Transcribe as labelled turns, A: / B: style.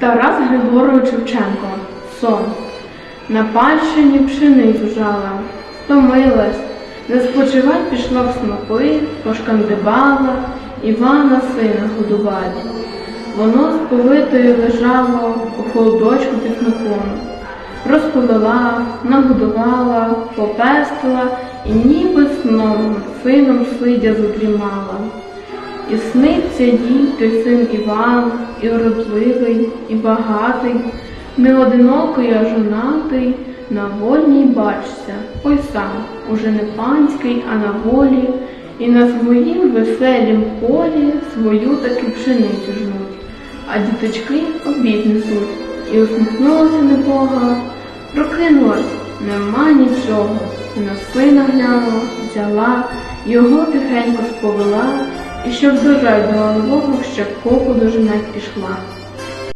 A: Тарас Григорович Шевченко. Сон. На пальщині пшеницю жала, втомилась, не спочивать пішла в снопи, пошкандибала, Івана сина годувати. Воно сповитою лежало у холодочку під снопом. Розповела, нагодувала, попестила і ніби сном сином сидя задрімала. І сниться їй той син Іван, і уродливий, і багатий, не одинокий, а жонатий, на вольній бачся, ой сам, уже не панський, а на волі, і на своїм веселім полі свою таки пшеницю жнуть, а діточки обід несуть, і усміхнулася небога, прокинулась, нема нічого, на сина глянула, взяла, його тихенько сповела, і щоб дожать до голового ще коку дожинать пішла.